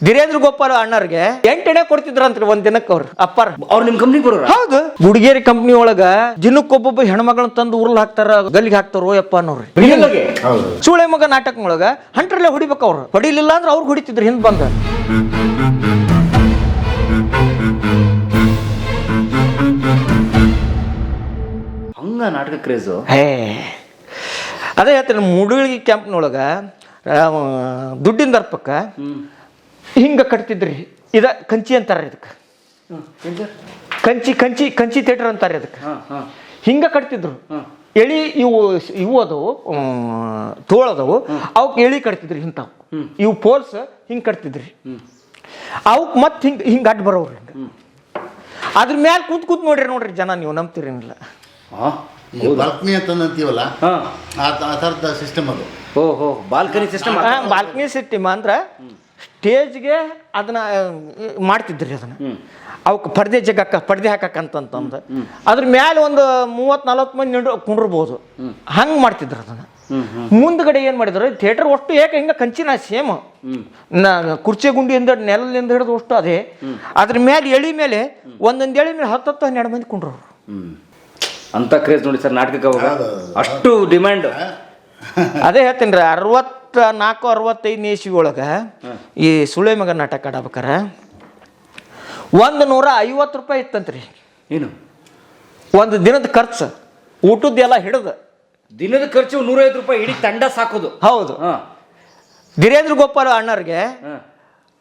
ವೀರೇಂದ್ರ ಗೋಪಾಲ್ ಅಣ್ಣರ್ಗೆ ಎಂಟೆಣೆ ಕೊಡ್ತಿದ್ರಂತ್ರಿ ಒಂದ್ ದಿನಕ್ಕೆ ಅವ್ರು ಅಪ್ಪಾರ. ಅವ್ರು ನಿಮ್ ಕಂಪ್ನಿ ಬರೋರು ಹೌದು. ಗುಡಿಗೇರಿ ಕಂಪ್ನಿ ಒಳಗ ದಿನಕ್ಕೊಬ್ಬೊಬ್ಬ ಹೆಣ್ಮಗಳನ್ನ ತಂದು ಉರ್ಲ್ ಹಾಕ್ತಾರ ಗಲ್ಲಿಗೆ ಹಾಕ್ತಾರೋ ಯಪ್ಪ ಅನ್ನೋರು. ಹೌದು. ಸುಳೆ ಮಗ ನಾಟಕ ಒಳಗ ಹಂಟ್ರಲ್ಲೇ ಹೊಡಿಬೇಕು ಅವ್ರು. ಹೊಡಿಲಿಲ್ಲ ಅಂದ್ರೆ ಅವ್ರು ಹೊಡಿತಿದ್ರು ಹಿಂದ್ ಬಂದ. ಹಂಗ ನಾಟಕ ಕ್ರೇಜು? ಹೇ. ಅದೇ ಹೇಳ್ತೀನಿ ಮುಡುಗಿ ಕ್ಯಾಂಪ್ನೊಳಗ ದುಡ್ಡಿನ ದರ್ಪಕ್ಕ ಹಿಂಗ ಕಟ್ತಿದ್ರಿ. ಇದ ಕಂಚಿ ಅಂತಾರೆ ಇದಕ್ಕೆ. ಕಂಚಿ ಕಂಚಿ ಕಂಚಿ ಥಿಯೇಟರ್ ಅಂತಾರೆ ಅದಕ್ಕೆ ಹಿಂಗ ಕಟ್ತಿದ್ರು. ಎಳಿ ಇವು ಇವು ಅದಾವು. ತೋಳದವು ಅವಕ್ಕೆ ಎಳಿ ಕಟ್ತಿದ್ರಿ ಇಂಥವು. ಇವು ಪೋಲ್ಸ್ ಹಿಂಗೆ ಕಟ್ತಿದ್ರಿ. ಅವಕ್ಕೆ ಮತ್ತೆ ಹಿಂಗೆ ಹಿಂಗೆ ಅಡ್ಡ ಬರೋರು ಹಿಂಗೆ. ಅದ್ರ ಮ್ಯಾಲ ಕೂತ್ ಕೂತ್ ನೋಡ್ರಿ ನೋಡ್ರಿ ಜನ ನೀವು ನಂಬ್ತಿರೇನಿಲ್ಲ. ಬಾಲ್ಕನಿ ಅಂತ ಅಂತೀವಲ್ಲ? ಆ ತ- ಥರದ ಸಿಸ್ಟಮ್ ಅದು. ಓಹೋ ಬಾಲ್ಕನಿ ಸಿಸ್ಟಮ್ ಬಾಲ್ಕನಿ ಸಿಸ್ಟಮ್ ಅಂದ್ರ ಸ್ಟೇಜ್ಗೆ ಅದನ್ನ ಮಾಡ್ತಿದ್ರಿ ಅದನ್ನ. ಅವಕ್ಕೆ ಪರ್ದೆ ಜಗಕ್ಕ ಪರ್ದೆ ಹಾಕಕ್ಕಂತಂತಂದು ಅದ್ರ ಮ್ಯಾಲೆ ಒಂದು ಮೂವತ್ ನಲವತ್ತು ಮಂದಿ ನಿಂಡು ಕುಂಡ್ರಬಹುದು ಹಂಗ್ ಮಾಡ್ತಿದ್ರು ಅದನ್ನ. ಮುಂದ್ಗಡೆ ಏನ್ ಮಾಡಿದ್ರು ಥಿಯೇಟರ್ ಅಷ್ಟು ಏಕೆ ಹಿಂಗ ಕಂಚಿನ ಸೇಮ್. ನಾ ಕುರ್ಚಿ ಗುಂಡಿಯಿಂದ ನೆಲದಿಂದ ಹಿಡಿದು ಅಷ್ಟು ಅದೇ. ಅದ್ರ ಮೇಲೆ ಎಳಿ ಮೇಲೆ ಒಂದೊಂದು ಎಳಿ ಮೇಲೆ ಹತ್ತು ಹತ್ತು ಹನ್ನೆರಡು ಮಂದಿ ಕುಂಡ್ರವ್ರು. ಅಂತ ಕ್ರೇಜ್ ನೋಡಿ ಸರ್ ನಾಟಕಕ್ಕೆ. ಅಷ್ಟು ಡಿಮ್ಯಾಂಡ್ ಅದೇ ಹೇಳ್ತೀನಿ ರೀ ಅರವತ್ತ ನಾಲ್ಕು ಅರವತ್ತೈದನೇ ಇಸ್ವಿ ಒಳಗೆ ಈ ಸುಳೆ ಮಗ ನಾಟಕ ಆಡಬೇಕಾರೆ ಒಂದು ನೂರ ಐವತ್ತು ರೂಪಾಯಿ ಇತ್ತಂತ್ರಿ. ಏನು? ಒಂದು ದಿನದ ಖರ್ಚು. ಊಟದ್ದೆಲ್ಲ ಹಿಡಿದು. ದಿನದ ಖರ್ಚು ನೂರೈವತ್ತು ರೂಪಾಯಿ ಇಡೀ ತಂಡ ಸಾಕೋದು. ಹೌದು. ಹಾ. ಗೋಪಾಲ ಅಣ್ಣರಿಗೆ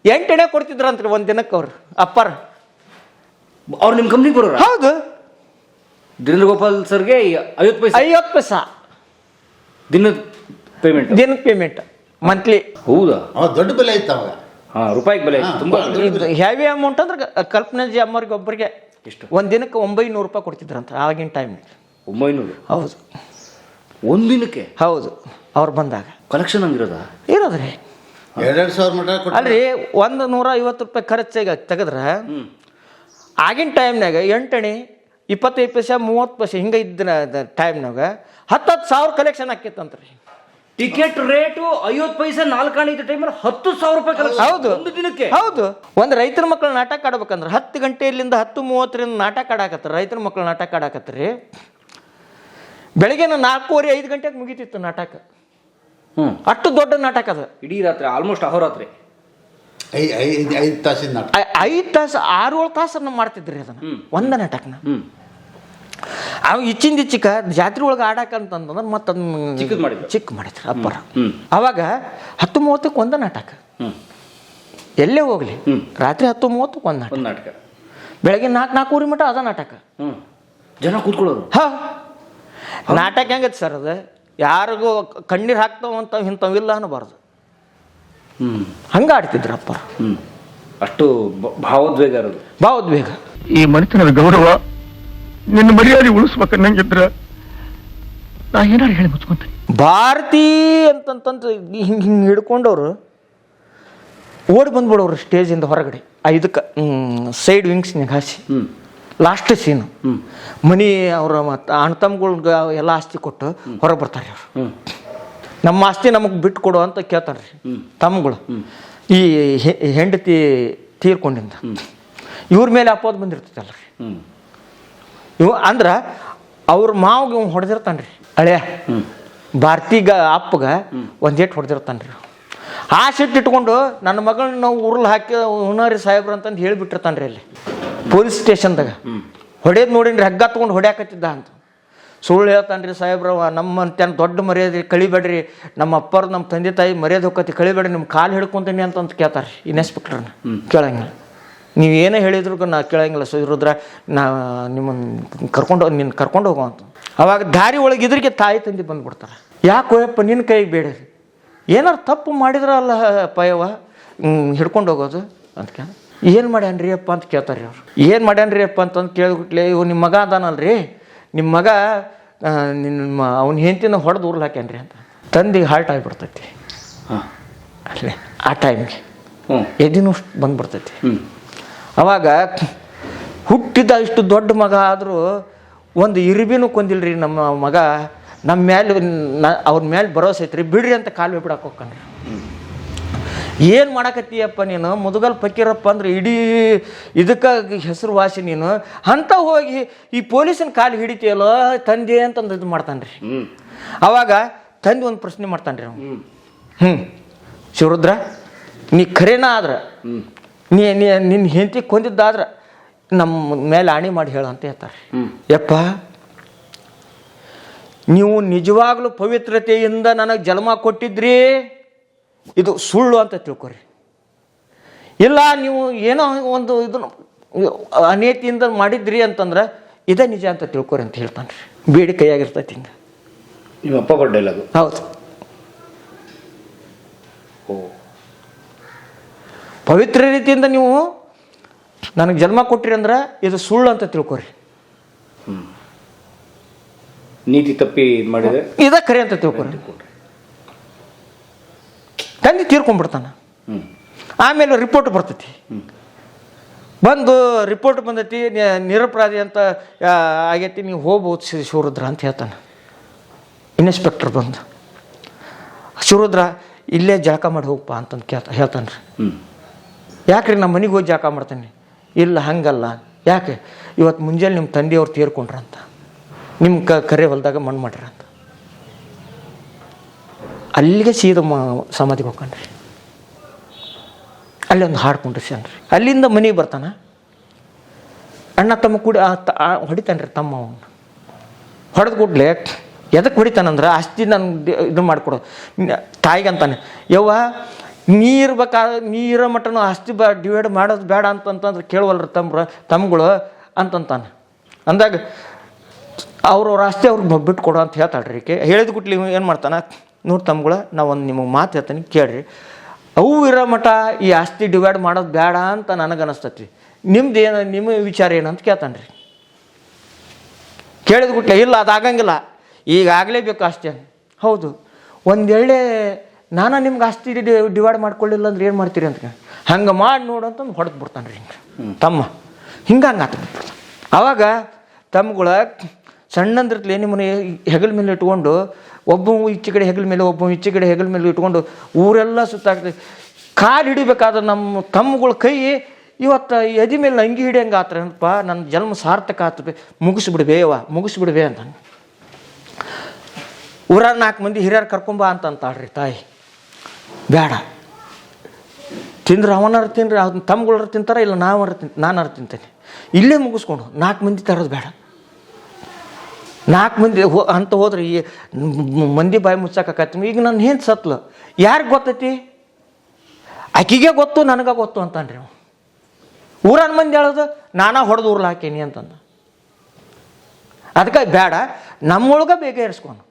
ಎಂಟನೇ ಕೊಡ್ತಿದ್ರಂತ್ರಿ ಒಂದು ದಿನಕ್ಕೆ ಅವ್ರು ಅಪ್ಪರ್. ಅವ್ರು ನಿಮ್ಮ ಕಂಪ್ನಿಗೆ ಬರೋರು? ಹೌದು. ದಿನೇಂದ್ರ ಗೋಪಾಲ್ ಸರ್ಗೆ ಐವತ್ತು ಪೈಸಾ. ಐವತ್ತು ಪೈಸಾ. ದಿನದ ಪೇಮೆಂಟ್ ದಿನಕ್ಕೆ ಪೇಮೆಂಟ್ ಮಂತ್ಲಿ ಹೌದಾ? ದೊಡ್ಡ ಬೆಲೆ ಇತ್ತು ಅವಾಗ. ಹಾ ರೂಪಾಯಿಗೆ ಬೆಲೆ ಇತ್ತು. ತುಂಬಾ ಇದು ಹೆವಿ ಅಮೌಂಟ್ ಅಂದ್ರೆ ಕಲ್ಪನೆ ಜಿ ಅಮ್ಮರಿಗೆ ಒಬ್ಬರಿಗೆ ಎಷ್ಟು? ಒಂದು ದಿನಕ್ಕೆ ಒಂಬೈನೂರು ರೂಪಾಯಿ ಕೊಡ್ತಿದ್ರಂತ ಆಗಿನ ಟೈಮ್ ಒಂಬೈನೂರು? ಹೌದು. ಒಂದ್ ದಿನಕ್ಕೆ? ಹೌದು. ಅವ್ರು ಬಂದಾಗ. ಕಲೆಕ್ಷನ್ ಹಂಗಿರೋದ? ಇರೋದ್ರಿ ಎರಡೆರಡು ಸಾವಿರ ಮಟ ಕೊಟ್ಟು ಅಲ್ರಿ ಒಂದು ನೂರ ಐವತ್ತು ರೂಪಾಯಿ ಖರ್ಚಾಗ ತೆಗೆದ್ರೆ. ಆಗಿನ ಟೈಮ್ನಾಗ ಎಂಟಣಿ ಇಪ್ಪತ್ತೈದು ಪೈಸೆ ಮೂವತ್ತು ಪೈಸೆ ಹಿಂಗೆ ಇದ್ದ ಟೈಮ್ನಾಗ ಹತ್ತು ಹತ್ತು ಸಾವಿರ ಕಲೆಕ್ಷನ್ ಆಕಿತ್ತಂತ್ರಿ ಟಿಕೆಟ್ ರೇಟು ಐವತ್ತು ಪೈಸೆ ನಾಲ್ಕಾಣಿ ಇದ್ದ ಟೈಮಲ್ಲಿ ಹತ್ತು ಸಾವಿರ ರೂಪಾಯಿ. ಹೌದು. ಒಂದು ದಿನಕ್ಕೆ. ಹೌದು. ಒಂದು ರೈತರ ಮಕ್ಕಳ ನಾಟಕ ಆಡ್ಬೇಕಂದ್ರೆ ಹತ್ತು ಗಂಟೆಯಲ್ಲಿಂದ ಹತ್ತು ಮೂವತ್ತರಿಂದ ನಾಟಕ ಆಡಾಕತ್ತಾರೆ. ರೈತರ ಮಕ್ಕಳ ನಾಟಕ ಆಡಾಕತ್ರಿ ಬೆಳಿಗ್ಗೆ ನಾಲ್ಕೂವರೆ ಐದು ಗಂಟೆಗೆ ಮುಗಿತಿತ್ತು ನಾಟಕ. ಹ್ಞೂ ಅಷ್ಟು ದೊಡ್ಡ ನಾಟಕ ಅದು. ಇಡೀ ರಾತ್ರಿ ಆಲ್ಮೋಸ್ಟ್ ಅಹೋರಾತ್ರಿ. ಐ ಐದು ತಾಸಿನ ಐದು ತಾಸು ಆರು ಏಳು ತಾಸನ್ನ ಮಾಡ್ತಿದ್ರಿ ಅದನ್ನ. ಒಂದ ನಾಟಕನ. ಅವ ಇಚ್ಚಿಂದ ಇಚ್ಚಿಕ ಜಾತ್ರೆ ಒಳಗೆ ಆಡಾಕಂತಂದ್ರೆ ಮತ್ತೆ ಮಾಡಿದ್ರು. ಚಿಕ್ಕ ಮಾಡಿದ್ರು ಅಪ್ಪರ. ಅವಾಗ ಹತ್ತು ಮೂವತ್ತಕ್ಕೆ ಒಂದ ನಾಟಕ. ಎಲ್ಲೇ ಹೋಗ್ಲಿ? ರಾತ್ರಿ ಹತ್ತು ಮೂವತ್ತಕ್ಕೆ ಒಂದು ನಾಟಕ. ಒಂದು ನಾಟಕ. ಬೆಳಗ್ಗೆ ನಾಲ್ಕು ನಾಲ್ಕೂವರೆ ಮಟ ಅದ ನಾಟಕ. ಜನ ಕೂತ್ಕೊಳ್ಳೋರು. ಹಾ. ನಾಟಕ ಹೆಂಗೈತೆ ಸರ್ ಅದು? ಯಾರಿಗೂ ಕಣ್ಣೀರು ಹಾಕ್ತಾವಂತ ಇಂಥವಿಲ್ಲ ಅನ್ನಬಾರ್ದು ಹ್ಮ್. ಹಂಗೆ ಆಡ್ತಿದ್ರು ಅಪ್ಪ ಹ್ಮ್. ಅಷ್ಟು ಭಾವೋದ್ವೇಗ ಇರೋದು. ಭಾವೋದ್ವೇಗ. ಈ ಮನುಷ್ಯನ ಗೌರವ ನಿನ್ನ ಮರ್ಯಾದೆ ಉಳಿಸ್ಬೇಕು ನಂಗಿದ್ರ ನಾ ಏನಾರು ಹೇಳಿ ಮುಚ್ಕೊಂತೀನಿ. ಭಾರತಿ ಅಂತಂತಂತ ಹಿಂಗೆ ಹಿಂಗೆ ಹಿಡ್ಕೊಂಡವ್ರು ಓಡಿ ಬಂದ್ಬಿಡೋರು ಸ್ಟೇಜಿಂದ ಹೊರಗಡೆ. ಆ ಇದಕ್ಕೆ ಸೈಡ್ ವಿಂಗ್ಸ್ನಾಗ ಹಾಸಿ ಲಾಸ್ಟ್ ಸೀನು. ಮನಿ ಅವರ ಮತ್ತು ಅಣ್ಣ ತಮ್ಗಳ್ಗೆ ಎಲ್ಲ ಆಸ್ತಿ ಕೊಟ್ಟು ಹೊರಗೆ ಬರ್ತಾರೆ ಅವ್ರು. ನಮ್ಮ ಆಸ್ತಿ ನಮಗೆ ಬಿಟ್ಟು ಕೊಡು ಅಂತ ಕೇಳ್ತಾರೆ ರೀ ತಮ್ಮಗಳು ಈ ಹೆ- ಹೆಂಡತಿ ತೀರ್ಕೊಂಡಿಂದ. ಇವ್ರ ಮೇಲೆ ಅಪೋದ್ ಬಂದಿರ್ತೈತಲ್ಲ ರೀ ಇವ ಅಂದ್ರೆ ಅವ್ರ ಮಾವಿಗೆ ಇವ್ ಹೊಡೆದಿರ್ತಾನೆ ರೀ ಹಳೆಯ ಭಾರತೀಗ ಅಪ್ಪಗ ಒಂದು ಏಟ್ ಹೊಡೆದಿರ್ತಾನೆ ರೀ ಆ ಸಿಟ್ಟು ಇಟ್ಕೊಂಡು ನನ್ನ ಮಗಳನ್ನ ನಾವು ಉರುಳು ಹಾಕಿ ಹುನಾರಿ ಸಾಹೇಬ್ರು ಅಂತಂದು ಹೇಳಿಬಿಟ್ಟಿರ್ತಾನೆ ರೀ ಅಲ್ಲಿ. ಪೊಲೀಸ್ ಸ್ಟೇಷನ್ದಾಗ. ಹೊಡೆಯೋದು ನೋಡಿನ್ರಿ ಹಗ್ಗ ತಗೊಂಡು ಹೊಡ್ಯಾಕತ್ತಿದ್ದ ಅಂತ. ಸುಳ್ಳು ಹೇಳ್ತಾನೆ ರೀ ಸಾಹೇಬ್ರವ ನಮ್ಮ ತನ್ನ ದೊಡ್ಡ ಮರ್ಯಾದೆ ಕಳಿಬೇಡ್ರಿ ನಮ್ಮ ಅಪ್ಪರು ನಮ್ಮ ತಂದೆ ತಾಯಿ ಮರ್ಯಾದೆ ಹೋಗತಿ ಕಳಿಬೇಡ್ರಿ ನಿಮ್ಮ ಕಾಲು ಹಿಡ್ಕೊಂತೀನಿ ಅಂತಂತ ಕೇಳ್ತಾರೆ ಇನ್ಸ್ಪೆಕ್ಟರ್ನ ಕೇಳಂಗಿಲ್ಲ. ನೀವು ಏನೇ ಹೇಳಿದ್ರು ನಾ ಕೇಳಂಗಿಲ್ಲ. ಸುರುದ್ರ ನಾ ನಿಮ್ಮನ್ನು ಕರ್ಕೊಂಡು ನಿನ್ನ ಕರ್ಕೊಂಡು ಹೋಗೋ ಅಂತ. ಅವಾಗ ದಾರಿ ಒಳಗೆ ಇದ್ರಿಗೆ ತಾಯಿ ತಂದೆ ಬಂದ್ಬಿಡ್ತಾರೆ. ಯಾಕೆ ಹೋಯಪ್ಪ ನಿನ್ನ ಕೈಗೆ ಬೇಡ ಏನಾರು ತಪ್ಪು ಮಾಡಿದ್ರಲ್ಲ ಪಯವ ಹಿಡ್ಕೊಂಡು ಹೋಗೋದು ಅಂತ ಕೇಳ. ಏನು ಮಾಡ್ಯಾನ್ರಿ ಅಪ್ಪ ಅಂತ ಕೇಳ್ತಾರೆ ಅವರು. ಏನು ಮಾಡ್ಯಾನ್ರಿ ಅಪ್ಪ ಅಂತಂದು ಕೇಳಿಬಿಟ್ಲೆ ಇವು ನಿಮ್ಮ ಮಗ ಅದಾನಲ್ರಿ. ನಿಮ್ಮ ಮಗ ನಿಮ್ಮ ಅವ್ನ ಹೆಂಡತಿನ ಹೊಡೆದು ಉರ್ಲ್ ಹಾಕ್ಯಾನ್ರಿ ಅಂತ. ತಂದು ಹಾರ್ಟ್ ಆಗಿಬಿಡ್ತೈತಿ. ಹಾಂ. ಅಲ್ಲೇ ಆ ಟೈಮ್ಗೆ ಎದಿನೂ ಬಂದ್ಬಿಡ್ತೈತಿ. ಅವಾಗ ಹುಟ್ಟಿದ ಇಷ್ಟು ದೊಡ್ಡ ಮಗ ಆದರೂ ಒಂದು ಇರಿಬಿನೂ ಕೊಂದಿಲ್ರಿ ನಮ್ಮ ಮಗ. ನಮ್ಮ ಮೇಲೆ ನ ಅವ್ರ ಮೇಲೆ ಭರೋಸೆ ಐತ್ರಿ ಬಿಡ್ರಿ ಅಂತ ಕಾಲು ಬಿಡಕ್ಕೆ ಹೋಗ್ಕಂಡ್ರಿ. ಏನು ಮಾಡಕತ್ತೀಯಪ್ಪ ನೀನು? ಮುದುಗಲ್ ಫಕೀರಪ್ಪ ಅಂದ್ರೆ ಇಡೀ ಇದಕ್ಕೆ ಹೆಸರುವಾಸಿ ನೀನು. ಅಂತ ಹೋಗಿ ಈ ಪೊಲೀಸನ ಕಾಲು ಹಿಡಿತೀಯಲ್ಲೋ ತಂದೆ ಅಂತಂದು ಇದು ಮಾಡ್ತಾನೆ ರೀ ಅವಾಗ ತಂದೆ ಒಂದು ಪ್ರಶ್ನೆ ಮಾಡ್ತಾನೆ ರೀ ಹ್ಞೂ ಶಿವರುದ್ರ ನೀ ಖರೇನ ಆದ್ರೆ? ನೀ ನೀ ನಿನ್ನ ಹೆಂಡತಿ ಕೊಂದಿದ್ದಾದ್ರೆ ನಮ್ಮ ಮೇಲೆ ಆಣಿ ಮಾಡಿ ಹೇಳು ಅಂತ ಹೇಳ್ತಾರೆ. ಯಪ್ಪ ನೀವು ನಿಜವಾಗ್ಲೂ ಪವಿತ್ರತೆಯಿಂದ ನನಗೆ ಜನ್ಮ ಕೊಟ್ಟಿದ್ರಿ? ಇದು ಸುಳ್ಳು ಅಂತ ತಿಳ್ಕೊರಿ. ಇಲ್ಲ ನೀವು ಏನೋ ಒಂದು ಇದನ್ನು ಅನೇತಿಯಿಂದ ಮಾಡಿದ್ರಿ ಅಂತಂದ್ರೆ ಇದೇ ನಿಜ ಅಂತ ತಿಳ್ಕೊರಿ ಅಂತ ಹೇಳ್ತಾನೆ ರೀ ಬೇಡಿ ಕೈಯಾಗಿರ್ತೈತಿ ಹಿಂಗೆ. ನಿಮ್ಮ ಅಪ್ಪ ಕೊಟ್ಟ ಹೌದು. ಪವಿತ್ರ ರೀತಿಯಿಂದ ನೀವು ನನಗೆ ಜನ್ಮ ಕೊಟ್ಟಿರಿ ಅಂದ್ರೆ ಇದು ಸುಳ್ಳು ಅಂತ ತಿಳ್ಕೊರಿ. ನೀತಿ ತಪ್ಪಿ ಮಾಡಿದ್ರೆ? ಇದ ಕರೆ ಅಂತ ತಿಳ್ಕೊರಿ. ತಂದೆ ತೀರ್ಕೊಂಡ್ಬಿಡ್ತಾನ. ಆಮೇಲೆ ರಿಪೋರ್ಟ್ ಬರ್ತೈತಿ. ಬಂದು ರಿಪೋರ್ಟ್ ಬಂದೈತಿ ನಿರಪರಾಧಿ ಅಂತ ಆಗೈತಿ ನೀವು ಹೋಗ್ಬೋದು ಶಿವರುದ್ರ ಅಂತ ಹೇಳ್ತಾನೆ. ಇನ್ಸ್ಪೆಕ್ಟರ್ ಬಂದು. ಶಿವರುದ್ರ ಇಲ್ಲೇ ಜಳಕ ಮಾಡಿ ಹೋಗಪ್ಪ ಅಂತಂದು ಕೇಳ್ತಾ ಹೇಳ್ತಾನೆ ರೀ ಯಾಕ್ರಿ ನಮ್ಮ ಮನೆಗೆ ಹೋಗಿ ಜಾಕ ಮಾಡ್ತಾನೆ ಇಲ್ಲ, ಹಂಗಲ್ಲ. ಯಾಕೆ ಇವತ್ತು ಮುಂಜಾನೆ ನಿಮ್ಮ ತಂದೆಯವ್ರು ತೀರ್ಕೊಂಡ್ರಂತ ನಿಮ್ಮ ಕ, ಕರೆ ಹೊಲದಾಗ ಮಣ್ಣು ಮಾಡ್ರ ಅಂತ. ಅಲ್ಲಿಗೆ ಸೀದ ಸಮಾಧಿಗೆ ಹೋಗ್ಕೊಂಡ್ರಿ. ಅಲ್ಲಿ ಒಂದು ಹಾಡು ಕುಂಡ್ರಿಸ್ಯಾನ್ರಿ. ಅಲ್ಲಿಂದ ಮನೆಗೆ ಬರ್ತಾನ. ಅಣ್ಣ ತಮ್ಮ ಕೂಡ ಹೊಡಿತಾನ್ರಿ ತಮ್ಮ ಅವನು. ಹೊಡೆದು ಕೂಡಲೇ ಎದಕ್ಕೆ ಹೊಡಿತಾನಂದ್ರೆ ಆಸ್ತಿ ನಾನು ಇದು ಮಾಡಿಕೊಡೋದು. ತಾಯಿಗೆ ಅಂತಾನೆ ಯವ್ವ ನೀ ಇರ್ಬೇಕಾದ್ರೆ ನೀ ಮಟ್ಟನು ಆಸ್ತಿ ಬ ಡಿವೈಡ್ ಮಾಡೋದು ಬೇಡ ಅಂತಂತಂದ್ರೆ ಕೇಳುವಲ್ರಿ ತಮ್ಮ ತಮ್ಗಳು ಅಂತಂತಾನೆ. ಅಂದಾಗ ಅವ್ರವ್ರ ಆಸ್ತಿ ಅವ್ರಿಗೆ ಬಿಟ್ಟು ಕೊಡು ಅಂತ ಹೇಳ್ತಾಳ್ರಿ ಈಕೆ. ಹೇಳಿದ ಗುಟ್ಲಿ ಏನು ಮಾಡ್ತಾನೆ, ನೋಡಿ ತಮ್ಗಳ ನಾ ಒಂದು ನಿಮಗೆ ಮಾತು ಹೇಳ್ತೀನಿ, ಕೇಳ್ರಿ. ಅವು ಇರೋ ಮಠ ಈ ಆಸ್ತಿ ಡಿವೈಡ್ ಮಾಡೋದು ಬೇಡ ಅಂತ ನನಗೆ ಅನಿಸ್ತತಿ ನಿಮ್ದು ಏನು, ನಿಮ್ಮ ವಿಚಾರ ಏನಂತ ಕೇಳ್ತಾನೆ ರೀ ಕೇಳಿದ ಗುಟ್ಲೆ ಇಲ್ಲ ಅದಾಗಂಗಿಲ್ಲ ಈಗಾಗಲೇಬೇಕು ಅಷ್ಟೇ ಅಂತ ಹೌದು. ಒಂದೆಳ್ಳೆ ನಾನು ನಿಮ್ಗೆ ಅಷ್ಟು ಡಿವೈಡ್ ಮಾಡ್ಕೊಳ್ಳಿಲ್ಲ ಅಂದ್ರೆ ಏನು ಮಾಡ್ತೀರಿ ಅಂತ ಹಂಗೆ ಮಾಡಿ ನೋಡು ಅಂತಂದು ಹೊಡೆದು ಬಿಡ್ತಾನೆ ರೀ ಹಿಂಗೆ. ತಮ್ಮ. ಹಿಂಗೆ ಆತ ಅವಾಗ ತಮ್ಮಗಳ ಸಣ್ಣಂದ್ರತ್ಲೆ ನಿಮ್ಮನ್ನ ಹೆಗಲ ಮೇಲೆ ಇಟ್ಕೊಂಡು ಒಬ್ಬ ಈಚೆ ಕಡೆ ಹೆಗಲ ಮೇಲೆ ಒಬ್ಬ ಈಚೆ ಕಡೆ ಹೆಗಲ ಮೇಲೆ ಇಟ್ಕೊಂಡು ಊರೆಲ್ಲ ಸುತ್ತಾಗ್ತದೆ ಕಾಲು ಹಿಡಿಬೇಕಾದ್ರೆ ನಮ್ಮ ತಮ್ಮಗಳ ಕೈ ಇವತ್ತು ಎದಿ ಮೇಲೆ ಅಂಗಿ ಹಿಡಿಯಂಗೆ ಆತ್ರಪ್ಪ ನನ್ನ ಜನ್ಮ ಸಾರ್ಥಕ ಆತ ಮುಗಿಸ್ಬಿಡ್ಬೇ ಅವ ಮುಗಿಸ್ಬಿಡ್ಬೇ ಅಂತ ಊರಾಗ ನಾಲ್ಕು ಮಂದಿ ಹಿರಿಯರು ಕರ್ಕೊಂಬ ಅಂತ ಅಂತಾಳ್ರಿ ತಾಯಿ. ಬೇಡ. ತಿಂದ್ರೆ ಅವನಾರು ತಿನ್ರಿ ಅವ್ನ ತಮ್ಗಳರು ತಿಂತಾರ, ಇಲ್ಲ ನಾವರ ತಿನ್ ನಾನಾರು ತಿಂತೇನೆ. ಇಲ್ಲೇ ಮುಗಿಸ್ಕೊಂಡು ನಾಲ್ಕು ಮಂದಿ ತರೋದು ಬೇಡ. ನಾಲ್ಕು ಮಂದಿ ಹೋ, ಅಂತ ಹೋದ್ರೆ ಈ ಮಂದಿ ಬಾಯಿ ಮುಚ್ಚಾಕತ್ತೀನಿ ಈಗ ನಾನು ಏನು ಸತ್ಲು, ಯಾರಿಗೆ ಗೊತ್ತೈತಿ? ಆಕಿಗೆ ಗೊತ್ತು, ನನಗೆ ಗೊತ್ತು ಅಂತನ್ರಿ ಅವ ಊರನ ಮಂದಿ ಹೇಳೋದು, ನಾನಾ ಹೊಡೆದು ಊರ್ಲ ಹಾಕೀನಿ ಅಂತಂದ. ಅದಕ್ಕೆ ಬೇಡ, ನಮ್ಮೊಳಗೆ ಬೇಗ ಏರಿಸ್ಕೊಂಡು.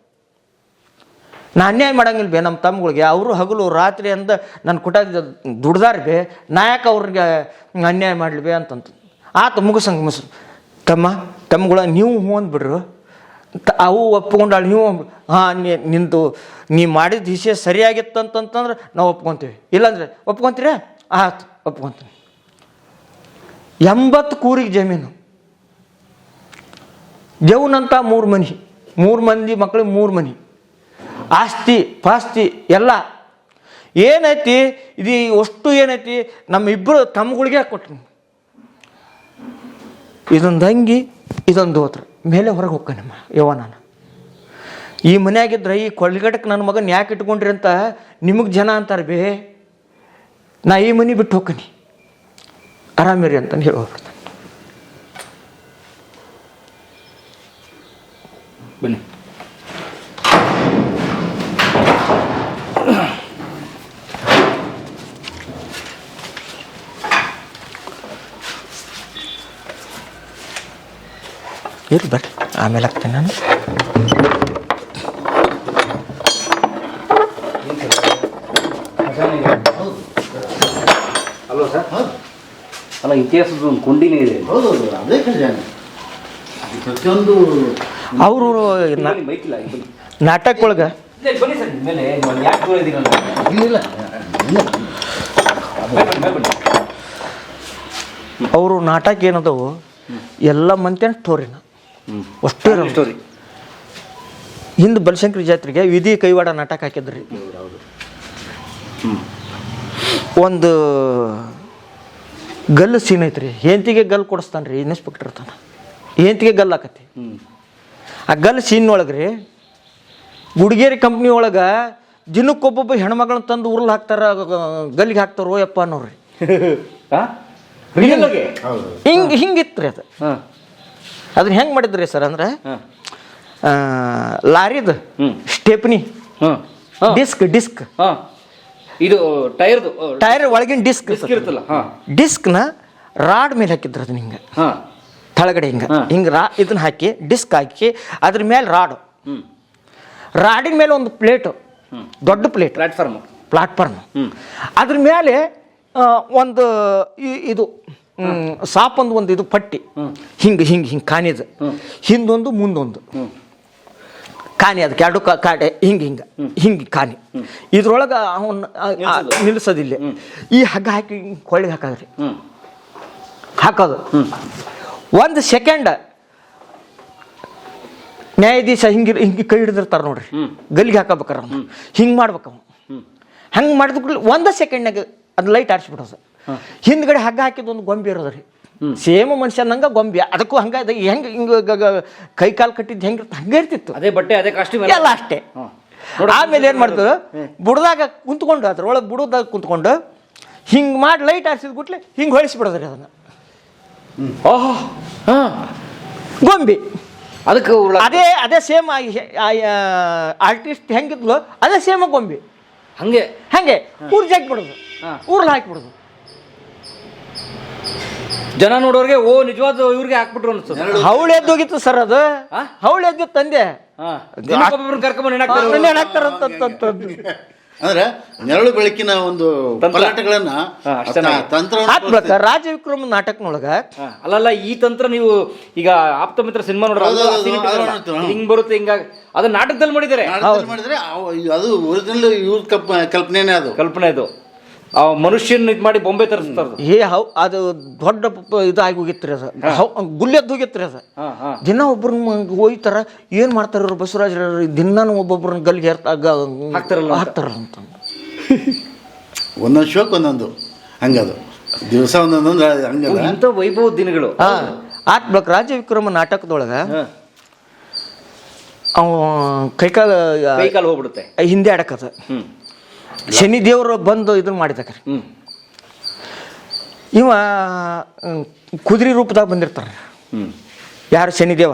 ನಾ ಅನ್ಯಾಯ ಮಾಡಂಗಿಲ್ಲ ಬೇ ನಮ್ಮ ತಮ್ಮಗಳಿಗೆ. ಅವರು ಹಗಲು ರಾತ್ರಿ ಅಂದ ನನ್ನ ಕುಟ ದುಡ್ದಾರ ಬೇ ನಾಯಕ ಅವ್ರಿಗೆ ಅನ್ಯಾಯ ಮಾಡಲಿ ಬೇ ಅಂತಂತ. ಆತ ಮುಗಿಸಂಗೆ ಮುಗಿಸ್. ತಮ್ಮ, ತಮ್ಮಗಳ ನೀವು ಹ್ಞೂ ಅಂದ್ಬಿಡ್ರು. ತ, ಅವು ಒಪ್ಕೊಂಡಾಳು ನೀವು ಹಾಂ ನಿಂದು, ನೀ ಮಾಡಿದ ವಿಷಯ ಸರಿಯಾಗಿತ್ತು ಅಂತಂತಂದ್ರೆ ನಾವು ಒಪ್ಕೊತೀವಿ. ಇಲ್ಲಾಂದ್ರೆ ಒಪ್ಕೊತೀರಾ? ಆಯ್ತು ಒಪ್ಕೊತೀನಿ. ಎಂಬತ್ತು ಕೂರಿಗೆ ಜಮೀನು. ದೇವನಂತ ಮೂರು ಮನಿ. ಮೂರು ಮಂದಿ ಮಕ್ಳಿಗೆ ಮೂರು ಮನಿ. ಆಸ್ತಿ, ಪಾಸ್ತಿ ಎಲ್ಲ. ಏನೈತಿ? ಇದು ಅಷ್ಟು ಏನೈತಿ? ನಮ್ಮ ಇಬ್ಬರು ತಮ್ಮಗಳಿಗೆ ಕೊಟ್ಟು ಇದೊಂದು ಅಂಗಿ, ಇದೊಂದು ಹೋತ್ರ ಮೇಲೆ ಹೊರಗೆ ಹೋಗ್ತೇನೆ ನಮ್ಮ ಯವ ನಾನು. ಈ ಮನೆಯಾಗಿದ್ದರೆ ಈ ಕೊಳ್ಗಡಕ್ಕೆ ನನ್ನ ಮಗನ ಯಾಕೆ ಇಟ್ಕೊಂಡ್ರಿ ಅಂತ ನಿಮಗೆ ಜನ ಅಂತಾರೆ ಬೇ. ನಾ ಈ ಮನೆ ಬಿಟ್ಟು ಹೋಗ್ತೀನಿ ಆರಾಮಿರಿ ಅಂತ ಹೇಳಿ ಹೋಗ್ಬಿಡ್ತಾನೆ. ಬನ್ನಿ. ಇರ್ಲಿ ಬರ್ರಿ ಆಮೇಲೆ ಹಾಕ್ತೇನೆ ನಾನು. ಅಲ್ವಾ ಸರ್. ಹೌದು ಅಲ್ಲ ಇತಿಹಾಸದ ಒಂದು ಕೊಂಡಿನೇ ಇದೆ. ಹೌದು ಹೌದು ಅದೇ ಖಜಾನೆ ಅದು ಪ್ರತಿಯೊಂದು ಅವರು ನಾಟಕ ಒಳಗೆ? ಬನ್ನಿ ಸರ್ ಮೇಲೆ ಯಾಕೆ ದೂರ ಇಲ್ಲ ಅವರು ನಾಟಕ ಏನದವು? ಎಲ್ಲ ಮಂತ್ಯಾನ ತೋರಿನ ಅಷ್ಟೇ. ಸ್ಟೋರಿ ಹಿಂದೆ ಬನಶಂಕರಿ ಜಾತ್ರೆಗೆ ವಿಧಿ ಕೈವಾಡ ನಾಟಕ ಹಾಕಿದ್ರಿ. ಒಂದು ಗಲ್ಲು ಸೀನ್ ಐತ್ರಿ. ಹೆಂತಿಗೆ ಗಲ್ ಕೊಡಿಸ್ತಾನೆ ರೀ ಇನ್ಸ್ಪೆಕ್ಟರ್ ತಾನ. ಹೆಂತಿಗೆ ಗಲ್ ಹಾಕತಿ ಆ ಗಲ್ ಸೀನ್ ಒಳಗೆ ರೀ ಗುಡಿಗೇರಿ ಕಂಪ್ನಿ ಒಳಗೆ ದಿನಕ್ಕೊಬ್ಬೊಬ್ಬ ಹೆಣ್ಮಗಳನ್ನ ತಂದು ಉರ್ಲ್ ಹಾಕ್ತಾರ ಗಲ್ಲಿಗೆ ಹಾಕ್ತಾರೋ ಯಪ್ಪ ಅನ್ನೋರಿ ಹಿಂಗೆ ಹಿಂಗಿತ್ತು ರೀ ಅದು. ಅದನ್ನ ಹೆಂಗೆ ಮಾಡಿದ್ರಿ ಸರ್ ಅಂದ್ರೆ ಲಾರಿದು. ಸ್ಟೆಪ್ನಿ. Disc disc. ಇದು ಟೈರ್ದು ಟೈರ್ ಒಳಗಿನ ಡಿಸ್ಕ್ ಡಿಸ್ಕ್ ಇರುತ್ತಲ್ಲ ಡಿಸ್ಕ್ನ ರಾಡ್ ಮೇಲೆ ಹಾಕಿದ್ರು ಅದನ್ನ ಹಿಂಗೆ ತಳಗಡೆ ಹಿಂಗೆ. ಹಿಂಗೆ ರಾ ಇದನ್ನ ಹಾಕಿ ಡಿಸ್ಕ್ ಹಾಕಿ ಅದ್ರ ಮೇಲೆ ರಾಡು. ರಾಡಿನ ಮೇಲೆ ಒಂದು ಪ್ಲೇಟು. ದೊಡ್ಡ ಪ್ಲೇಟ್. ಪ್ಲಾಟ್ಫಾರ್ಮ್. ಪ್ಲಾಟ್ಫಾರ್ಮ್. ಅದ್ರ ಮೇಲೆ ಒಂದು ಇದು ಸಾಪೊಂದು ಒಂದು ಇದು ಪಟ್ಟಿ. ಹಿಂಗೆ ಹಿಂಗೆ ಹಿಂಗೆ ಕಾಣಿದ ಹಿಂದೊಂದು ಮುಂದೊಂದು. ಕಾಣಿ ಅದಕ್ಕೆ ಎರಡು ಕಾಡೆ ಹಿಂಗೆ ಹಿಂಗೆ. ಹಿಂಗೆ ಕಾಣಿ. ಇದ್ರೊಳಗೆ ಅವನ್ನ ನಿಲ್ಲಿಸೋದಿಲ್ಲ ಈ ಹಗ್ಗ ಹಾಕಿ ಕೊಳ್ಳಿಗೆ ಹಾಕೋದ್ರಿ. ಹಾಕೋದು. ಒಂದು ಸೆಕೆಂಡ್ ನ್ಯಾಯಾಧೀಶ ಹಿಂಗೆ ಹಿಂಗೆ ಕೈ ಹಿಡಿದಿರ್ತಾರೆ ನೋಡ್ರಿ. ಗಲ್ಲಿಗೆ ಹಾಕೋಬೇಕಾರ ಹಿಂಗೆ ಮಾಡ್ಬೇಕು ಅವ ಹಂಗೆ ಮಾಡಿದ ಒಂದು ಸೆಕೆಂಡ್ನಾಗ ಅದು ಲೈಟ್ ಆರಿಸ್ಬಿಡೋದು ಹಿಂದ್ಗಡೆ ಹಗ್ಗ ಹಾಕಿದ ಒಂದು ಗೊಂಬೆ ಇರೋದ್ರಿ ಸೇಮ್ ಮನುಷ್ಯನಂಗ ಗೊಂಬೆ. ಅದಕ್ಕೂ ಹಂಗ ಹೆಂಗ್ ಹೆಂಗೆ ಕೈ ಕಾಲು ಕಟ್ಟಿದ್ದು ಹೆಂಗೆ ಹಂಗೆ ಇರ್ತಿತ್ತು. ಅದೇ ಬಟ್ಟೆ ಅದೇ ಕಾಸ್ಟ್ಯೂಮ್ ಎಲ್ಲ. ಅಷ್ಟೇ. ಆಮೇಲೆ ಏನು ಮಾಡ್ತದ ಬುಡದಾಗ ಕುಂತ್ಕೊಂಡು ಅದ್ರೊಳಗೆ ಬುಡದಾಗ ಕುಂತ್ಕೊಂಡು ಹಿಂಗೆ ಮಾಡಿ ಲೈಟ್ ಆರಿಸಿದ ಗುಟ್ಲೆ ಹಿಂಗೆ ಹೊಳಿಸಿಬಿಡೋದ್ರಿ ಅದನ್ನು. ಓಹ್. ಹಾಂ. ಗೊಂಬೆ. ಅದಕ್ಕೆ ಅದೇ ಅದೇ ಸೇಮ್ ಆರ್ಟಿಸ್ಟ್ ಹೆಂಗಿದ್ಲು ಅದೇ ಸೇಮ್ ಗೊಂಬೆ. ಹಂಗೆ. ಹಂಗೆ. ಊರ್ ಹಾಕಿಬಿಡೋದು. ಊರಲ್ಲಿ ಹಾಕಿ ಹಾಕಿಬಿಡೋದು. ಜನ ನೋಡೋರ್ಗೆ ಓ ನಿಜವಾದ ಇವ್ರಿಗೆ ಹಾಕ್ಬಿಟ್ರು ಅನ್ಸುತ್ತೆ. ಹೌಳಿ ಎದ್ದೋಗಿತ್ತು ಸರ್ ಅದು. ಆ? ಎದ್ದಿತ್ತು ಎದ್ದು ತಂದೆ. ಅಂದ್ರೆ ನೆರಳು ಬೆಳಕಿನ ಒಂದು. ಪಲಾಟಗಳನ್ನ. ತಂತ್ರ ಹಾಕ್ಬೇಕ ರಾಜವಿಕ್ರಮ ನಾಟಕನೊಳಗ ಹಾ, ಅಲ್ಲಲ್ಲ ಈ ತಂತ್ರ ನೀವು ಈಗ ಆಪ್ತ ಮಿತ್ರ ಸಿನಿಮಾ ನೋಡ್ರೆ. ಹಿಂಗ್ ಬರುತ್ತೆ ಹಿಂಗ ಅದು ನಾಟಕದಲ್ಲಿ ಮಾಡಿದ್ದಾರೆ. ನಾಟಕದಲ್ಲಿ ಮಾಡಿದ್ರೆ ಅದು ಒರಿಜಿನಲ್ ಇವ್ರ ಕಲ್ಪ ಕಲ್ಪನೆನೇ ಅದು. ಕಲ್ಪನೆ ಅದು. ಆ ಮನುಷ್ಯನ ಇದ್ ಮಾಡಿ ಬೊಂಬೆ ತರಿಸ್ತಾರೆ ಏ ಹೌ ಅದು ದೊಡ್ಡ ಇದಾಗಿ ಹೋಗಿತ್ರಿ ಅದು. ಹೌ. ಗುಲ್ಲೆದ್ದು ಹೋಗಿತ್ರಿ ಅದು. ದಿನ ಒಬ್ಬರನ್ನ ಹೋಯ್ತಾರ ಏನು ಮಾಡ್ತಾರ ಇವ್ರು ಬಸವರಾಜ ದಿನಾನು ಒಬ್ಬೊಬ್ಬರನ್ನ ಗಲ್ಗೆ ಹಾಕ್ತಾರಲ್ಲ ಅಂತ. ಹಾಕ್ತಾರಲ್ಲ ಅಂತ. ಒಂದೊಂದು ಶೋಕ್ ಒಂದೊಂದು. ಹಂಗದು. ದಿವಸ ಒಂದೊಂದು ಹಂಗಲ್ಲ ಇಂಥ ವೈಭವ ದಿನಗಳು. ಆತ್ಮಕ್ ರಾಜ ವಿಕ್ರಮ ನಾಟಕದೊಳಗೆ. ಅವ ಕೈಕಾಲ ಕೈ ಕಾಲು ಹೋಗ್ಬಿಡುತ್ತೆ. ಹಿಂದೆ ಆಡಕತ್ತ ಶನಿ ದೇವರು ಬಂದು ಇದನ್ನ ಮಾಡಿದಕ್ರಿ ಇವ ಕುದುರೆ ರೂಪದಾಗ ಬಂದಿರ್ತಾರ. ಯಾರು? ಶನಿದೇವ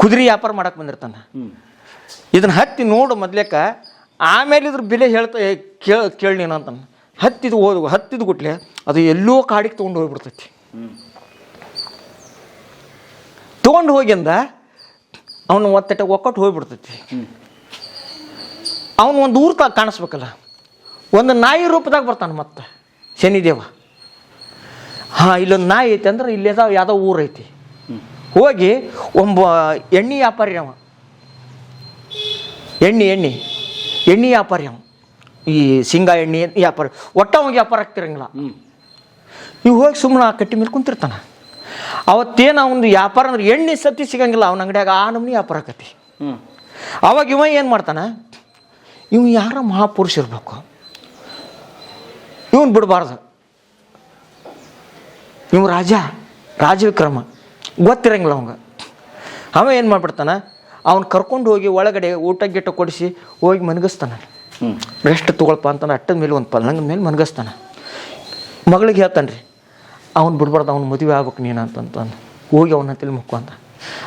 ಕುದುರೆ ವ್ಯಾಪಾರ ಮಾಡಕ್ ಬಂದಿರ್ತಾನ. ಇದನ್ನ ಹತ್ತಿ ನೋಡು ಮೊದ್ಲೇಕ ಆಮೇಲೆ ಇದ್ರ ಬೆಲೆ ಹೇಳ್ತಾ ಕೇಳ ಕೇಳಿ ನೀನು ಓದು ಹತ್ತಿದ ಹೋದ್ ಹತ್ತಿದ ಗುಟ್ಲೆ ಅದು ಎಲ್ಲೋ ಕಾಡಿಗೆ ತೊಗೊಂಡು ಹೋಗ್ಬಿಡ್ತೈತಿ. ತೊಗೊಂಡು ಹೋಗಿಂದ ಅವನು ಒತ್ತಟ ಒಕ್ಕಟ್ಟು ಹೋಗ್ಬಿಡ್ತೈತಿ. ಅವನು ಒಂದು ಊರ್ತ ಕಾಣಿಸ್ಬೇಕಲ್ಲ. ಒಂದು ನಾಯಿ ರೂಪದಾಗ ಬರ್ತಾನೆ ಮತ್ತೆ ಶನಿದೇವ. ಹಾಂ ಇಲ್ಲೊಂದು ನಾಯಿ ಐತೆ ಅಂದ್ರೆ ಇಲ್ಲೇದ ಯಾವುದೋ ಊರು ಐತಿ. ಹೋಗಿ ಒಬ್ಬ ಎಣ್ಣೆ ವ್ಯಾಪಾರಿ ಅವ. ಎಣ್ಣೆ ಎಣ್ಣೆ ಎಣ್ಣೆ ವ್ಯಾಪಾರಿ ಅವ. ಈ ಶೇಂಗಾ ಎಣ್ಣೆ ವ್ಯಾಪಾರ ಒಟ್ಟ ಅವಾಗ ವ್ಯಾಪಾರ ಆಗ್ತಿರಂಗಿಲ್ಲ. ಇವು ಹೋಗಿ ಸುಮ್ಮನೆ ಆ ಕಟ್ಟಿ ಮೇಲೆ ಕುಂತಿರ್ತಾನ. ಅವತ್ತೇನು ಅವನು ವ್ಯಾಪಾರ ಅಂದ್ರೆ ಎಣ್ಣೆ ಸತಿ ಸಿಗಂಗಿಲ್ಲ ಅವನ ಅಂಗಡಿಯಾಗ ಆ ನಮ್ನಿ ವ್ಯಾಪಾರ ಆಕತಿ. ಅವಾಗ ಇವ ಏನು ಮಾಡ್ತಾನ ಇವ್ ಯಾರ ಮಹಾಪುರುಷ ಇರಬೇಕು? ಇವನು ಬಿಡಬಾರ್ದು. ಇವ್ ರಾಜ ರಾಜವಿಕ್ರಮ ಗೊತ್ತಿರಂಗಿಲ್ಲ ಅವಂಗ. ಅವ ಏನು ಮಾಡ್ಬಿಡ್ತಾನೆ? ಅವ್ನು ಕರ್ಕೊಂಡು ಹೋಗಿ ಒಳಗಡೆ ಊಟ ಗೀಟ ಕೊಡಿಸಿ ಹೋಗಿ ಮನಗಿಸ್ತಾನೆ. ರೆಸ್ಟ್ ತೊಗೊಳಪ್ಪ ಅಂತಂದು ಅಟ್ಟದ ಮೇಲೆ ಒಂದು ಪಲ್ಲಂಗದ ಮೇಲೆ ಮನಗಿಸ್ತಾನೆ. ಮಗಳಿಗೆ ಹೇಳ್ತಾನೆ ರೀ ಅವ್ನು ಬಿಡ್ಬಾರ್ದು ಅವ್ನು ಮದುವೆ ಆಗ್ಬೇಕು ನೀನು ಅಂತಂತಂದು. ಹೋಗಿ ಅವನ ತಿಳಿ ಮುಕ್ಕೊಂತ.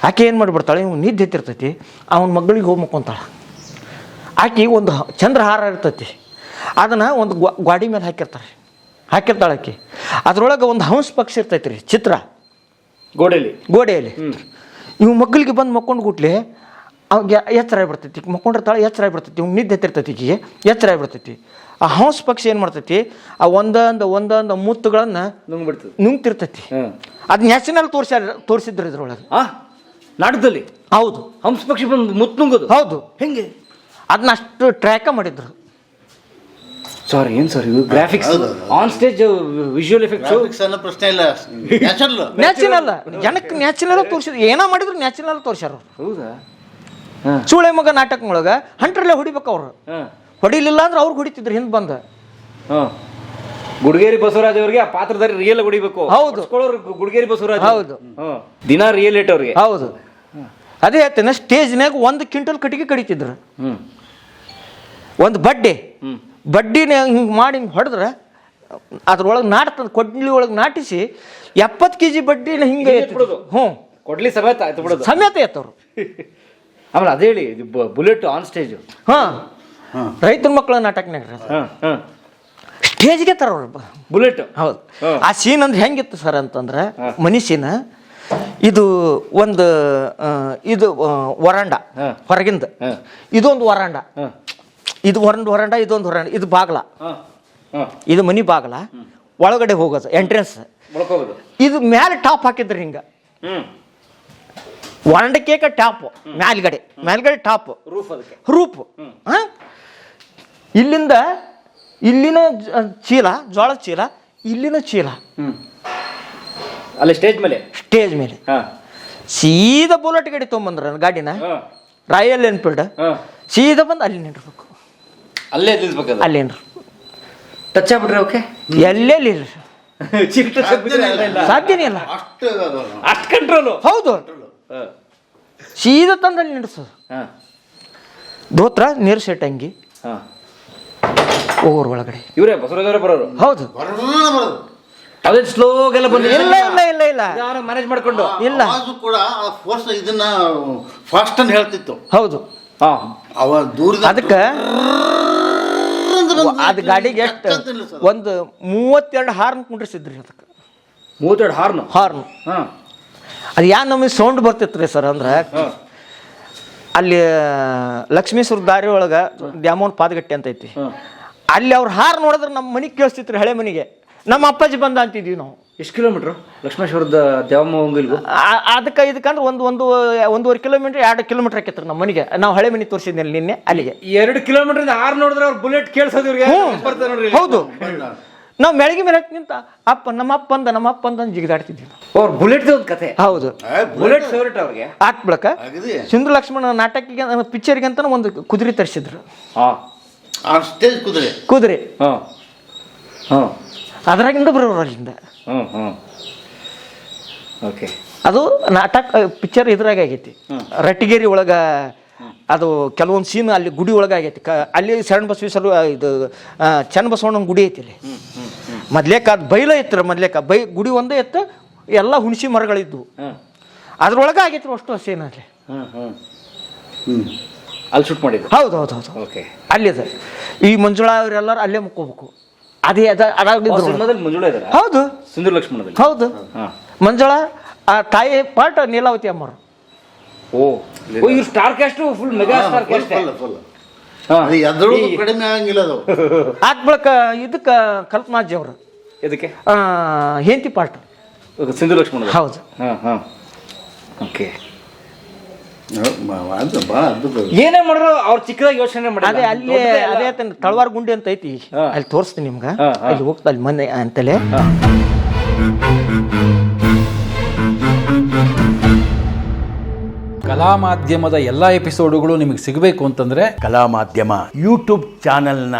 ಆಕೆ ಏನು ಮಾಡಿಬಿಡ್ತಾಳೆ? ಇವ್ನು ನಿದ್ದೆ ಎತ್ತಿರ್ತೈತಿ ಅವನ ಮಗಳಿಗೆ ಹೋಗಿ ಮುಕ್ಕೊಂತಾಳೆ. ಆಕೆ ಒಂದು ಚಂದ್ರಹಾರ ಇರ್ತೈತಿ. ಅದನ್ನು ಒಂದು ಗ್ವಾ- ಗ್ವಾಡಿ ಮೇಲೆ ಹಾಕಿರ್ತಾರೆ. ಹಾಕಿರ್ತಾಳೆ ಆಕಿ. ಅದರೊಳಗೆ ಒಂದು ಹಂಸ ಪಕ್ಷಿ ಇರ್ತೈತಿ ರೀ ಚಿತ್ರ. ಗೋಡೆಯಲ್ಲಿ ಗೋಡೆಯಲ್ಲಿ ಇವು ಮಕ್ಕಳಿಗೆ ಬಂದು ಮಕ್ಕೊಂಡು ಗುಟ್ಲೆ ಅವ್ಗೆ ಎಚ್ಚರ ಆಗ್ಬಿಡ್ತೈತಿ. ಮಕ್ಕೊಂಡಿರ್ತಾಳೆ ಎಚ್ಚರ ಆಗ್ಬಿಡ್ತೈತಿ. ಇವ್ ನಿದ್ದೆ ಎತ್ತಿರ್ತೈತಿ ಈಗಿಗೆ ಎಚ್ಚರ ಆಗಿಬಿಡ್ತೈತಿ. ಆ ಹಂಸ ಪಕ್ಷಿ ಏನು ಮಾಡ್ತೈತಿ? ಆ ಒಂದೊಂದು ಒಂದೊಂದು ಮುತ್ತುಗಳನ್ನು ನುಂಗ್ ಬಿಡ್ತದೆ ನುಂಗ್ತಿರ್ತೈತಿ. ಹ್ಮ್. ಅದು ನ್ಯಾಷನಲ್ ತೋರ್ಸ್ಯಾರ ತೋರಿಸಿದ್ರು ಇದ್ರೊಳಗೆ. ಆ ನಾಟಕದಲ್ಲಿ? ಹೌದು. ಹಂಸ ಪಕ್ಷಿ ಬಂದು ಮುತ್ ನುಂಗೋದು? ಹೌದು. ಹೆಂಗೆ? ಅದನ್ನ ಅಷ್ಟು ಟ್ರ್ಯಾಕ ಮಾಡಿದ್ರು. ಸಾರಿ ಏನ್ ಸರ್ ಇದು graphics on stage visual effects graphics ಅನ್ನ ಪ್ರಶ್ನೆ ಇಲ್ಲ. ನ್ಯಾಚುರಲ್ ನ್ಯಾಚುರಲ್ ಜನಕ್ಕೆ ನ್ಯಾಚುರಲ್ ತೋರಿಸಿದ್ರು ಏನೋ ಮಾಡಿದ್ರು ನ್ಯಾಚುರಲ್ ತೋರ್ಸ್ಯಾರ ಅವ್ರು. ಹೌದಾ? ಚೂಳೆ ಸೂಳೆ ಮಗ ನಾಟಕದೊಳಗೆ ಹಂಟ್ರಲ್ಲೇ ಹೊಡಿಬೇಕು ಅವ್ರು. ಹೊಡಿಲಿಲ್ಲ ಅಂದ್ರೆ ಅವ್ರು ಹೊಡಿತಿದ್ರು ಹಿಂದೆ ಬಂದ. ಗುಡ್ಗೇರಿ ಬಸವರಾಜ್ ಅವರಿಗೆ ಆ ಪಾತ್ರಧಾರಿ ರಿಯಲ್ ಹೊಡಿಬೇಕು. ಹೌದು. ಗುಡ್ಗೇರಿ ಬಸವರಾಜ್ ಹೌದು. ದಿನ ರಿಯಲ್ ಏಟ್ ಅವ್ರಿಗೆ. ಹೌದು. ಅದೇ ಹೇಳ್ತೇನೆ ಸ್ಟೇಜ್ನಾಗ ಒಂದು ಕ್ವಿಂಟಲ್ ಕಟ್ಟಿಗೆ ಕಡಿತಿದ್ರು. ಒಂದು ಬಡ್ಡಿ. ಬಡ್ಡಿನ ಹಿಂಗೆ ಮಾಡಿ ಹಿಂಗೆ ಹೊಡೆದ್ರೆ ಅದ್ರೊಳಗೆ ನಾಟ್ತದ ಕೊಡ್ಲಿ ಒಳಗೆ ನಾಟಿಸಿ ಎಪ್ಪತ್ತು ಕೆ ಜಿ ಬಡ್ಡಿನ ಹಿಂಗೆ. ಹ್ಞೂ. ಕೊಡ್ಲಿ ಸಮೇತ ಆಯ್ತು ಬಿಡೋದು ಸಮೇತ ಎತ್ತವ್ರು ಆಮೇಲೆ ಅದೇ ಹೇಳಿ ಬುಲೆಟ್ ಆನ್ ಸ್ಟೇಜ್ ಹಾಂ. ರೈತರ ಮಕ್ಕಳ ನಾಟಕನಾಗ ಸ್ಟೇಜ್ಗೆ ತರೋರು ಬುಲೆಟ್. ಹೌದು. ಆ ಸೀನ್ ಅಂದ್ರೆ ಹೆಂಗಿತ್ತು ಸರ್ ಅಂತಂದ್ರೆ ಮನುಷ್ಯನ ಇದು ಒಂದು ಇದು ವರಾಂಡ. ಹೊರಗಿಂದ. ಇದೊಂದು ವರಾಂಡ. ಇದು ಒಂದು ವರಾಂಡ ಇದೊಂದು ಹೊರಾಂಡ ಇದು ಬಾಗ್ಲ. ಇದು ಮನಿ ಬಾಗ್ಲ. ಒಳಗಡೆ ಹೋಗೋದು ಎಂಟ್ರೆನ್ಸ್ ಇದು ಮ್ಯಾಲೆ ಟಾಪ್ ಹಾಕಿದ್ರಿ ಹಿಂಗ. ವರಾಂಡ ಕೇಕ ಟಾಪ್ ಮ್ಯಾಲ್ಗಡೆ. ಮ್ಯಾಲ್ಗಡೆ ಟಾಪ್. ರೂಫ್ ಅದಕ್ಕೆ. ರೂಪ್ ಇಲ್ಲಿಂದ ಇಲ್ಲಿನ ಚೀಲ ಜೋಳದ ಚೀಲ ಇಲ್ಲಿನ ಚೀಲ. ಅಲ್ಲಿ ಸ್ಟೇಜ್ ಮೇಲೆ? ಸ್ಟೇಜ್ ಮೇಲೆ. ಹಾ. ಸೀದಾ ಬುಲೆಟ್ ಗಾಡಿ ತೊಗೊಂಬಂದ್ರ ಗಾಡಿನ. ಹಾ. Royal Enfield. ಹಾ. ಸೀದಾ ಬಂದು ಅಲ್ಲಿ ನಿಂದಿರ್ಬೇಕು ಅಲ್ಲೇ ನಿಲ್ಬೇಕು ಅಲ್ಲಿ ಟಚ್ ಆಗ್ಬಿಟ್ರೆ ಓಕೆ ಎಲ್ಲೆಲ್ಲಿ ಇಲ್ಲ. ಸಾಧ್ಯನೇ ಇಲ್ಲ. ಅಷ್ಟು ಅದು. ಅಷ್ಟು ಕಂಟ್ರೋಲು ಹೌದು. ಸೀದಾ ತಂದು ಅಲ್ಲಿ ನಿಂಡಿಸೋದು ಹಾ. ಧೋತ್ರ ನೀರು ಸೆಟ್ ಅಂಗಿ. ಹಾ. ಹೋಗೋರು ಒಳಗಡೆ. ಇವರೇ ಬಸವರಾಜ್ ಅವರೇ ಬರೋರು? ಹೌದು. ಬರೋಣ ಬರೋದು ಅದೇ ಸ್ಲೋಗೆಲ್ಲ ಬಂದ ಇಲ್ಲ ಇಲ್ಲ ಇಲ್ಲ ಇಲ್ಲ. ಮ್ಯಾನೇಜ್ ಮಾಡ್ಕೊಂಡು. ಇಲ್ಲ. ಆವಾಜು ಕೂಡ ಆ ಫೋರ್ಸ್ ಇದನ್ನ ಫಾಸ್ಟ್ ಅಂತ ಹೇಳ್ತಿತ್ತು. ಹೌದು. ಹಾ ಅವ ದೂರ ಅದಕ್ಕೆ ಅದು ಗಾಡಿಗೆ ಎಷ್ಟು? ಒಂದು ಮೂವತ್ತೆರಡು ಹಾರ್ನ್ ಕುಂಡ್ರಿಸಿದ್ರಿ ಅದಕ್ಕೆ. ಮೂವತ್ತೆರಡು ಹಾರ್ನ್? ಹಾರ್ನ್. ಹಾ. ಅದು ಯಾ ನಮಗೆ ಸೌಂಡ್ ಬರ್ತಿತ್ತು ರೀ ಸರ್ ಅಂದ್ರೆ ಅಲ್ಲಿ ಲಕ್ಷ್ಮೀಶ್ವರ ದಾರಿ ಒಳಗೆ ದ್ಯಾಮೋನ್ ಪಾದಗಟ್ಟೆ ಅಂತ ಐತಿ. ಅಲ್ಲಿ ಅವ್ರ ಹಾರ್ ನೋಡಿದ್ರೆ ನಮ್ಮ ಮನೆಗೆ ಕೇಳಿಸ್ತಿತ್ತು ಹಳೆ ಮನೆಗೆ. ನಮ್ಮ ಅಪ್ಪಾಜಿ ಬಂದ ಅಂತಿದ್ವಿ ನಾವು. ಎಷ್ಟು ಕಿಲೋಮೀಟ್ರ್? ಲಕ್ಷ್ಮೇಶ್ವರದ ದೇವಮ್ಮ ಅದಕ್ಕೆ ಇದಕ್ಕಂದ್ರೆ ಒಂದು ಒಂದು ಒಂದೂವರೆ ಕಿಲೋಮೀಟ್ರ್ ಎರಡು ಕಿಲೋಮೀಟ್ರ್ ಹಾಕಿತ್ತು ನಮ್ಮ ಮನೆಗೆ. ನಾವು ಹಳೆ ಮನೆ ತೋರಿಸಿದ್ನಲ್ಲ ನಿನ್ನೆ ಅಲ್ಲಿಗೆ. ಎರಡು ಕಿಲೋಮೀಟರ್ ಆರು ನೋಡಿದ್ರೆ ಅವ್ರು ಬುಲೆಟ್ ಕೇಳಿಸೋದು ಇವ್ರಿಗೆ. ಹೌದು. ನಾವು ಬೆಳಗ್ಗೆ ಮೇಲೆ ನಿಂತ ಅಪ್ಪ ನಮ್ಮ ಅಪ್ಪ ಅಂದ ನಮ್ಮ ಅಪ್ಪ ಅಂದ ಜಿಗಿದಾಡ್ತಿದ್ವಿ ಅವ್ರ ಬುಲೆಟ್ ಒಂದು ಕತೆ. ಹೌದು. ಬುಲೆಟ್ ಫೇವ್ರೇಟ್ ಅವ್ರಿಗೆ. ಆತ್ ಬಳಕ ಸಿಂಧು ಲಕ್ಷ್ಮಣ ನಾಟಕಿಗೆ ಪಿಕ್ಚರ್ಗೆ ಅಂತ ಒಂದು ಕುದುರೆ ತರಿಸಿದ್ರು. ಹಾ. ಆ ಸ್ಟೇಜ್ ಕುದುರೆ. ಕುದುರೆ. ಹಾ. ಹಾ. ಅದ್ರಾಗಿಂದ ಬರೋರು ಅಲ್ಲಿಂದ. ಹ್ಞೂ ಹ್ಞೂ ಓಕೆ ಅದು ನಾಟಕ ಪಿಕ್ಚರ್ ಇದ್ರಾಗ ಆಗೈತಿ. ರಟ್ಟಿಗೇರಿ ಒಳಗ ಅದು ಕೆಲವೊಂದು ಸೀನ್ ಅಲ್ಲಿ ಗುಡಿ ಒಳಗೆ ಆಗೈತಿ. ಕ ಅಲ್ಲಿ ಶರಣ ಬಸವೇಶ್ವರ ಇದು ಚೆನ್ನ ಬಸವಣ್ಣನ ಗುಡಿ ಐತಿ ಅಲ್ಲಿ ಮೊದ್ಲೇಕ ಅದು ಬೈಲ ಇತ್ತು ಮೊದ್ಲೇಕ. ಬೈ ಗುಡಿ ಒಂದೇ ಇತ್ತು ಎಲ್ಲ ಹುಣಸಿ ಮರಗಳಿದ್ವು. ಅದ್ರೊಳಗೆ ಆಗೈತಿ ಅಷ್ಟು ಸೀನ್ ಅಲ್ಲಿ. ಅಲ್ಲಿ ಶೂಟ್ ಮಾಡಿದ್ರು ಹೌದು ಹೌದು ಹೌದು ಓಕೆ ಅಲ್ಲಿದೆ. ಈ ಮಂಜುಳಾ ಅವರೆಲ್ಲರೂ ಅಲ್ಲೇ ಮುಕ್ಕೋಬೇಕು. ಅದೇ ಅದ ಅದಾಗಿದ್ರು ಹೌದು. ಸಿಂಧು ಲಕ್ಷ್ಮಣ ಹೌದು ಮಂಜುಳ ಆ ತಾಯಿ ಪಾಠ ನೀಲಾವತಿ ಅಮ್ಮರು. ಓ ಇವ್ರು star cast full mega star cast ಎದ್ರೊಳಗೂ ಕಡಿಮೆ ಆಗಂಗಿಲ್ಲ ಅದು. ಇದಕ್ಕೆ ಕಲ್ಪನಾಜಿ ಅವರು. ಇದಕ್ಕೆ ಹೆಂಡತಿ ಪಾಠ ಸಿಂಧು ಲಕ್ಷ್ಮಣ ಹೌದು. ಹಾಂ ಹಾ. ಓಕೆ ಅದು ಭಾಳ ಅದ್ಭುತ ಅದು. ಏನೇ ಮಾಡ್ರು ಅವ್ರ ಚಿಕ್ಕದಾಗಿ ಯೋಚನೆ ಮಾಡಿ ಅದೇ ಅಲ್ಲಿ ಅದೇ ತಳವಾರ ಗುಂಡಿ ಅಂತ ಐತಿ. ಅಲ್ಲಿ ತೋರಿಸ್ತೀನಿ ನಿಮ್ಗೆ. ಅಲ್ಲಿ ಹೋಗ್ತಾ ಅಲ್ಲಿ ಮನೆ ಅಂತಲೇ. ಕಲಾ ಮಾಧ್ಯಮದ ಎಲ್ಲಾ ಎಪಿಸೋಡ್ಗಳು ನಿಮಗೆ ಸಿಗಬೇಕು ಅಂತಂದ್ರೆ ಕಲಾ ಮಾಧ್ಯಮ ಯೂಟ್ಯೂಬ್ ಚಾನೆಲ್ನ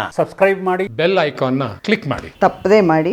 ಬೆಲ್ ಐಕಾನ್ನ ಕ್ಲಿಕ್ ಮಾಡಿ. ತಪ್ಪದೇ ಮಾಡಿ.